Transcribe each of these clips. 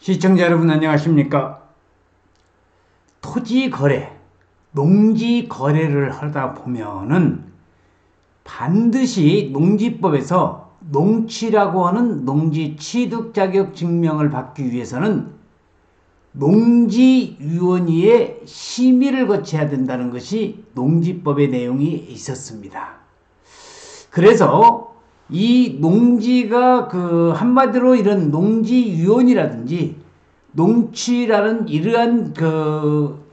시청자 여러분 안녕하십니까? 토지 거래, 농지 거래를 하다 보면은 반드시 농지법에서 농취라고 하는 농지 취득 자격 증명을 받기 위해서는 농지위원회의 심의를 거쳐야 된다는 것이 농지법의 내용이 있었습니다. 그래서 이 농지가 그 한마디로 이런 농지위원이라든지 농취라는 이러한 그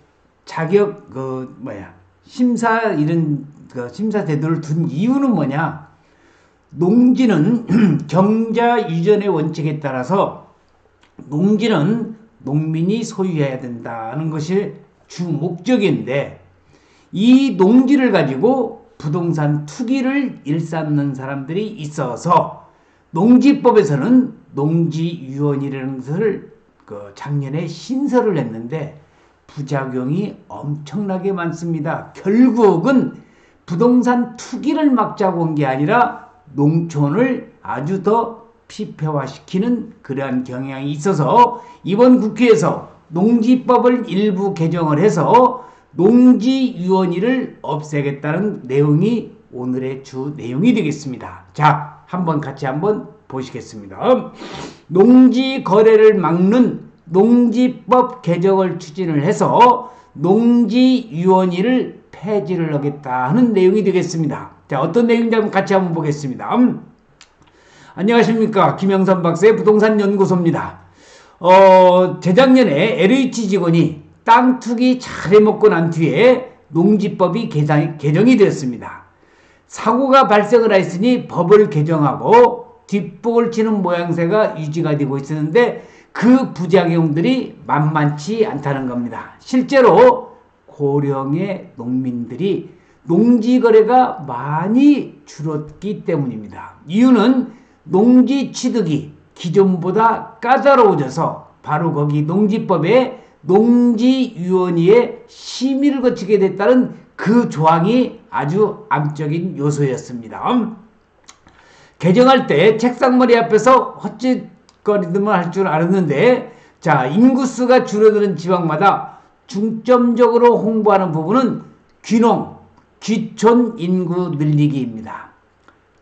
자격 그 뭐야 심사 이런 그 심사 제도를 둔 이유는 뭐냐? 농지는 경자 유전의 원칙에 따라서 농지는 농민이 소유해야 된다는 것이 주 목적인데 이 농지를 가지고 부동산 투기를 일삼는 사람들이 있어서 농지법에서는 농지위원이라는 것을 그 작년에 신설을 했는데 부작용이 엄청나게 많습니다. 결국은 부동산 투기를 막자고 온게 아니라 농촌을 아주 더 피폐화시키는 그러한 경향이 있어서 이번 국회에서 농지법을 일부 개정을 해서 농지위원회를 없애겠다는 내용이 오늘의 주 내용이 되겠습니다. 자, 한번 같이 한번 보시겠습니다. 농지 거래를 막는 농지법 개정을 추진을 해서 농지위원회를 폐지를 하겠다 하는 내용이 되겠습니다. 자, 어떤 내용인지 한번 같이 한번 보겠습니다. 음. 안녕하십니까. 김영선 박사의 부동산 연구소입니다. 어, 재작년에 LH 직원이 땅 투기 잘 해먹고 난 뒤에 농지법이 개정, 개정이 되었습니다. 사고가 발생을 했으니 법을 개정하고 뒷북을 치는 모양새가 유지가 되고 있었는데 그 부작용들이 만만치 않다는 겁니다. 실제로 고령의 농민들이 농지 거래가 많이 줄었기 때문입니다. 이유는 농지 취득이 기존보다 까다로워져서 바로 거기 농지법에 농지위원회의 심의를 거치게 됐다는 그 조항이 아주 암적인 요소였습니다. 개정할 때 책상머리 앞에서 헛짓거리들만 할 줄 알았는데 자 인구수가 줄어드는 지방마다 중점적으로 홍보하는 부분은 귀농, 귀촌 인구 늘리기입니다.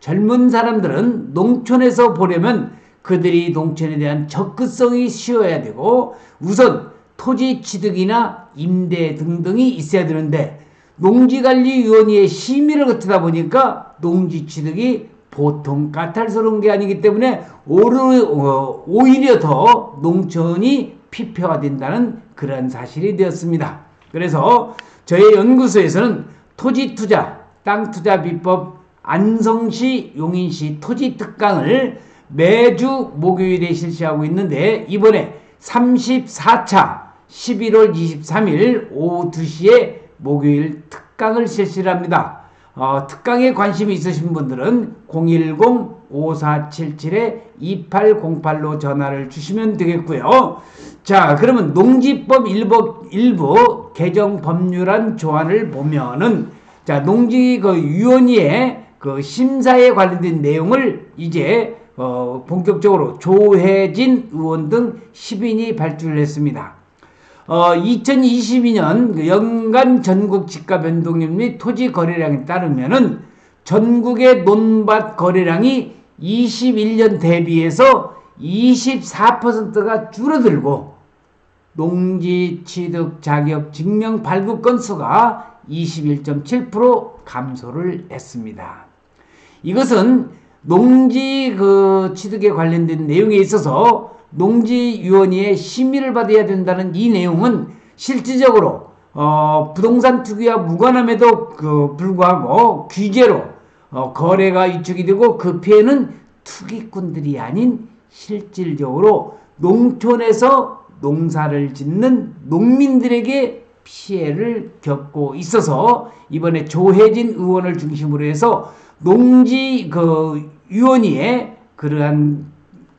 젊은 사람들은 농촌에서 보려면 그들이 농촌에 대한 접근성이 쉬워야 되고 우선 토지 취득이나 임대 등등이 있어야 되는데 농지관리위원회의 심의를 거치다 보니까 농지 취득이 보통 까탈스러운 게 아니기 때문에 어, 오히려 더 농촌이 피폐화된다는 그런 사실이 되었습니다. 그래서 저희 연구소에서는 토지 투자, 땅 투자 비법 안성시 용인시 토지 특강을 매주 목요일에 실시하고 있는데 이번에 34차 11월 23일 오후 2시에 목요일 특강을 실시를 합니다. 어, 특강에 관심이 있으신 분들은 010-5477-2808로 전화를 주시면 되겠고요. 자, 그러면 농지법 일부, 일부 개정 법률안 조안을 보면은 자, 농지 그 위원회의 그 심사에 관련된 내용을 이제 어, 본격적으로 조혜진 의원 등 10인이 발주를 했습니다. 어, 2022년 그 연간 전국 집가 변동률 및 토지 거래량에 따르면은 전국의 논밭 거래량이 21년 대비해서 24%가 줄어들고 농지 취득 자격 증명 발급 건수가 21.7% 감소를 했습니다. 이것은 농지 그 취득에 관련된 내용에 있어서 농지위원회의 심의를 받아야 된다는 이 내용은 실질적으로 어, 부동산 투기와 무관함에도 그 불구하고 규제로 어, 거래가 위축이 되고 그 피해는 투기꾼들이 아닌 실질적으로 농촌에서 농사를 짓는 농민들에게 피해를 겪고 있어서 이번에 조혜진 의원을 중심으로 해서 농지 그 위원회에 그러한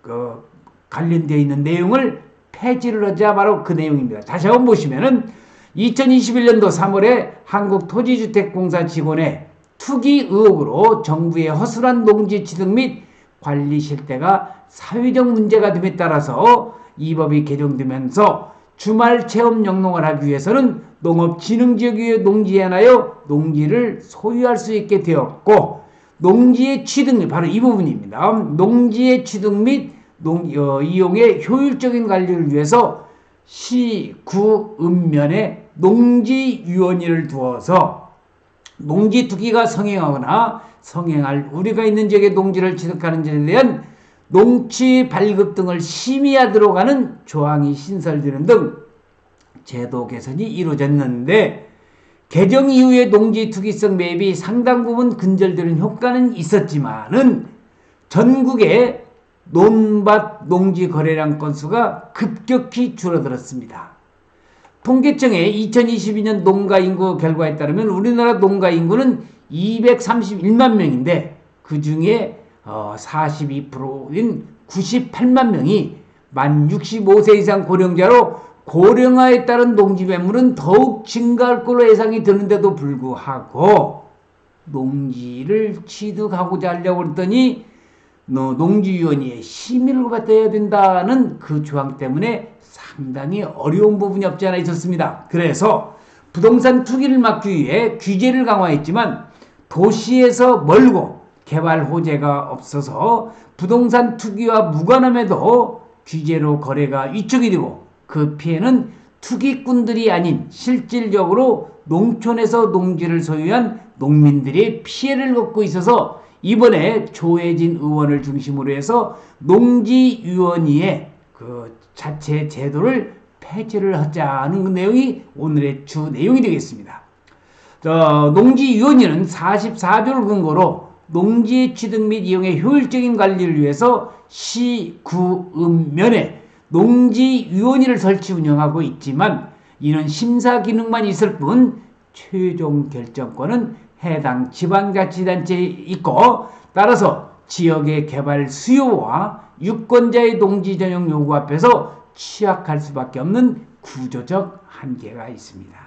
그 관련되어 있는 내용을 폐지를 하자 바로 그 내용입니다. 다시 한번 보시면은 2021년도 3월에 한국토지주택공사 직원의 투기 의혹으로 정부의 허술한 농지 취득 및 관리 실태가 사회적 문제가 됨에 따라서 이 법이 개정되면서 주말 체험 영농을 하기 위해서는 농업진흥지역의 농지에 한하여 농지를 소유할 수 있게 되었고 농지의 취득 및 바로 이 부분입니다. 농지의 취득 및 농, 어, 이용의 효율적인 관리를 위해서 시, 구, 읍면에 농지위원회를 두어서 농지 투기가 성행하거나 성행할 우리가 있는 지역의 농지를 취득하는 지에 대한 농지 발급 등을 심의하도록 하는 조항이 신설되는 등 제도 개선이 이루어졌는데 개정 이후에 농지 투기성 매입이 상당 부분 근절되는 효과는 있었지만은 전국의 논밭 농지 거래량 건수가 급격히 줄어들었습니다. 통계청의 2022년 농가 인구 결과에 따르면 우리나라 농가 인구는 231만 명인데 그 중에 42%인 98만 명이 만 65세 이상 고령자로 고령화에 따른 농지 매물은 더욱 증가할 걸로 예상이 되는데도 불구하고 농지를 취득하고자 하려고 했더니 농지위원회의 심의를 받아야 된다는 그 조항 때문에 상당히 어려운 부분이 없지 않아 있었습니다. 그래서 부동산 투기를 막기 위해 규제를 강화했지만 도시에서 멀고 개발 호재가 없어서 부동산 투기와 무관함에도 규제로 거래가 위축이 되고 그 피해는 투기꾼들이 아닌 실질적으로 농촌에서 농지를 소유한 농민들이 피해를 겪고 있어서 이번에 조혜진 의원을 중심으로 해서 농지위원회의 그 자체 제도를 폐지를 하자는 그 내용이 오늘의 주 내용이 되겠습니다. 저, 농지위원회는 44조를 근거로 농지 취득 및 이용의 효율적인 관리를 위해서 시, 구, 음, 면에 농지위원회를 설치 운영하고 있지만 이는 심사 기능만 있을 뿐 최종 결정권은 해당 지방자치단체에 있고 따라서 지역의 개발 수요와 유권자의 농지 전용 요구 앞에서 취약할 수밖에 없는 구조적 한계가 있습니다.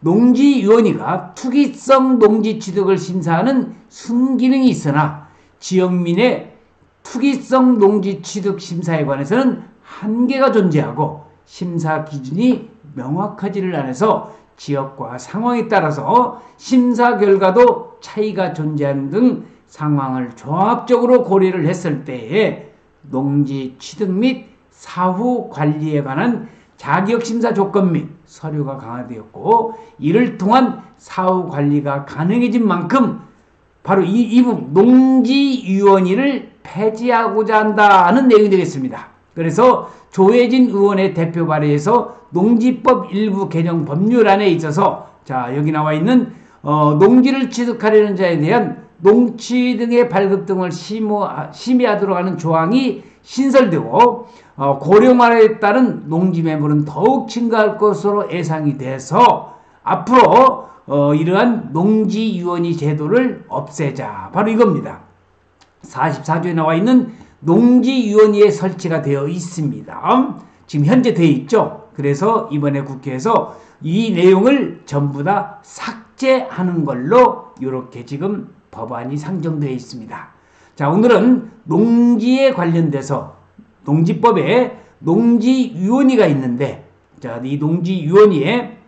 농지위원회가 투기성 농지 취득을 심사하는 순기능이 있으나 지역민의 투기성 농지 취득 심사에 관해서는 한계가 존재하고 심사 기준이 명확하지를 않아서 지역과 상황에 따라서 심사 결과도 차이가 존재하는 등 상황을 종합적으로 고려를 했을 때에 농지 취득 및 사후 관리에 관한 자격 심사 조건 및 서류가 강화되었고 이를 통한 사후 관리가 가능해진 만큼 바로 이, 이 부분 농지위원회를 폐지하고자 한다는 내용이 되겠습니다. 그래서 조혜진 의원의 대표 발의에서 농지법 일부 개정 법률안에 있어서 자 여기 나와 있는 어, 농지를 취득하려는 자에 대한 농취 등의 발급 등을 심의하도록 하는 조항이 신설되고 어, 고령화에 따른 농지 매물은 더욱 증가할 것으로 예상이 돼서 앞으로 어, 이러한 농지위원회 제도를 없애자 바로 이겁니다. 44조에 나와 있는 농지위원회에 설치가 되어 있습니다. 지금 현재 되어 있죠. 그래서 이번에 국회에서 이 내용을 전부 다 삭제하는 걸로 이렇게 지금 법안이 상정되어 있습니다. 자, 오늘은 농지에 관련돼서 농지법에 농지위원회가 있는데 자, 이 농지위원회에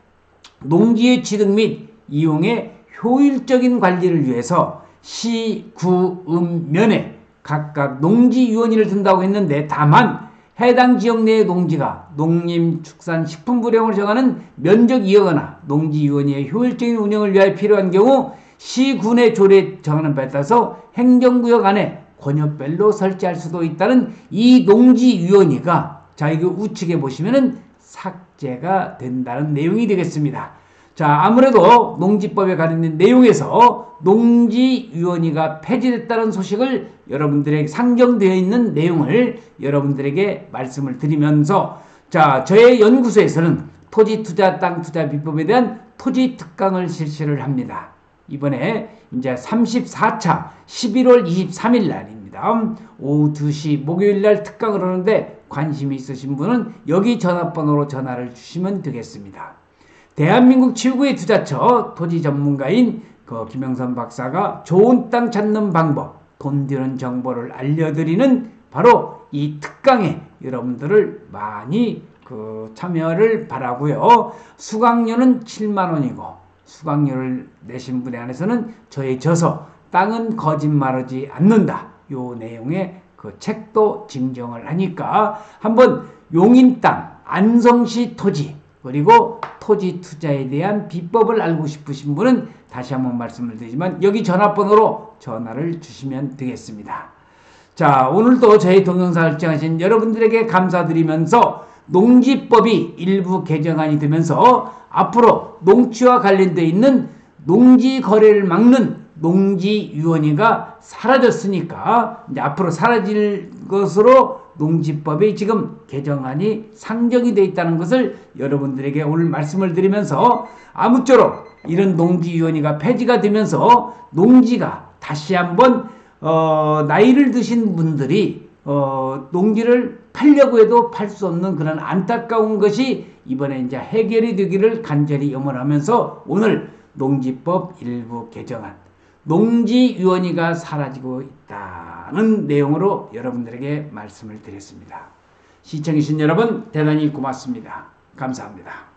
농지의 취득 및 이용의 효율적인 관리를 위해서 시, 구, 음, 면에 각각 농지위원회를 둔다고 했는데 다만 해당 지역 내의 농지가 농림, 축산, 식품 불량을 정하는 면적 이하거나 농지위원회의 효율적인 운영을 위하여 필요한 경우 시군의 조례 정하는 바에 따라서 행정구역 안에 권역별로 설치할 수도 있다는 이 농지위원회가 자 이거 우측에 보시면은 삭제가 된다는 내용이 되겠습니다. 자 아무래도 농지법에 관련된 내용에서 농지위원회가 폐지됐다는 소식을 여러분들에게 상정되어 있는 내용을 여러분들에게 말씀을 드리면서 자 저의 연구소에서는 토지 투자 땅 투자 비법에 대한 토지 특강을 실시를 합니다. 이번에 이제 34차 11월 23일 날입니다. 오후 2시 목요일 날 특강을 하는데 관심이 있으신 분은 여기 전화번호로 전화를 주시면 되겠습니다. 대한민국 최고의 투자처 토지 전문가인 그 김영선 박사가 좋은 땅 찾는 방법, 돈 드는 정보를 알려드리는 바로 이 특강에 여러분들을 많이 그 참여를 바라고요. 수강료는 7만 원이고 수강료를 내신 분에 한해서는 저의 저서 땅은 거짓말하지 않는다. 요 내용의 그 책도 증정을 하니까 한번 용인 땅 안성시 토지 그리고 토지 투자에 대한 비법을 알고 싶으신 분은 다시 한번 말씀을 드리지만 여기 전화번호로 전화를 주시면 되겠습니다. 자, 오늘도 저희 동영상을 시청하신 여러분들에게 감사드리면서 농지법이 일부 개정안이 되면서 앞으로 농지와 관련되어 있는 농지 거래를 막는 농지위원회가 사라졌으니까 이제 앞으로 사라질 것으로 농지법이 지금 개정안이 상정이 되어 있다는 것을 여러분들에게 오늘 말씀을 드리면서 아무쪼록 이런 농지위원회가 폐지가 되면서 농지가 다시 한번 어, 나이를 드신 분들이 어, 농지를 팔려고 해도 팔 수 없는 그런 안타까운 것이 이번에 이제 해결이 되기를 간절히 염원하면서 오늘 농지법 일부 개정안 농지위원회가 사라지고 있다는 내용으로 여러분들에게 말씀을 드렸습니다. 시청해주신 여러분 대단히 고맙습니다. 감사합니다.